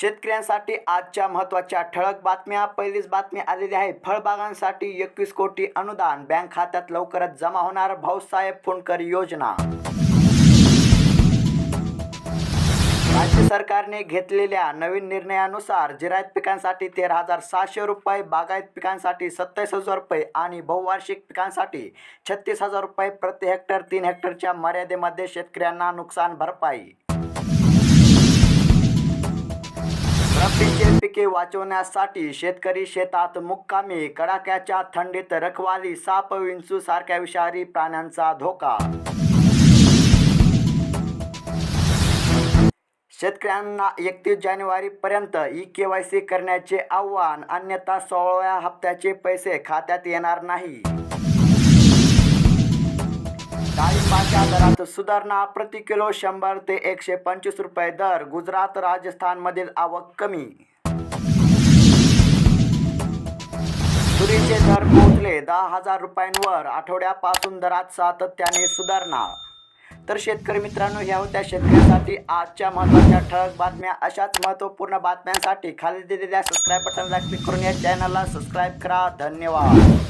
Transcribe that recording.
शेतकऱ्यांसाठी आजच्या महत्त्वाच्या ठळक बातम्या. पहिलीच बातमी आलेली आहे. फळबागांसाठी एकवीस कोटी अनुदान. बँक खात्यात लवकरच जमा होणार. भाऊसाहेब फुंडकर योजना. राज्य सरकारने घेतलेल्या नवीन निर्णयानुसार जिरायत पिकांसाठी तेरा हजार सहाशे रुपये बागायत पिकांसाठी सत्तावीस हजार रुपये आणि बहुवार्षिक पिकांसाठी छत्तीस हजार रुपये प्रति हेक्टर तीन हेक्टरच्या मर्यादेमध्ये शेतकऱ्यांना नुकसान भरपाई. रब्बीचे पिके वाचवण्यासाठी शेतकरी शेतात मुक्कामी कडाक्याच्या थंडीत रखवाली साप विंचू सारख्या विषारी प्राण्यांचा धोका. शेतकऱ्यांना एकतीस जानेवारीपर्यंत ई के वाय सी करण्याचे आव्हान अन्यथा सोळाव्या हप्त्याचे पैसे खात्यात येणार नाही. डाळिंबाच्या दरात सुधारणा प्रति किलो शंभर ते एकशे पंचवीस रुपये दर गुजरात राजस्थानमधील आवक कमी. तुरीचे दर पोहोचले दहा हजार रुपयांवर. आठवड्यापासून दरात सातत्याने सुधारणा. तर शेतकरी मित्रांनो ह्या होत्या शेतकऱ्यांसाठी आजच्या महत्त्वाच्या ठळक बातम्या. अशाच महत्त्वपूर्ण बातम्यांसाठी खाली दिलेल्या सबस्क्राईब बटनला क्लिक करून या चॅनलला सबस्क्राईब करा. धन्यवाद.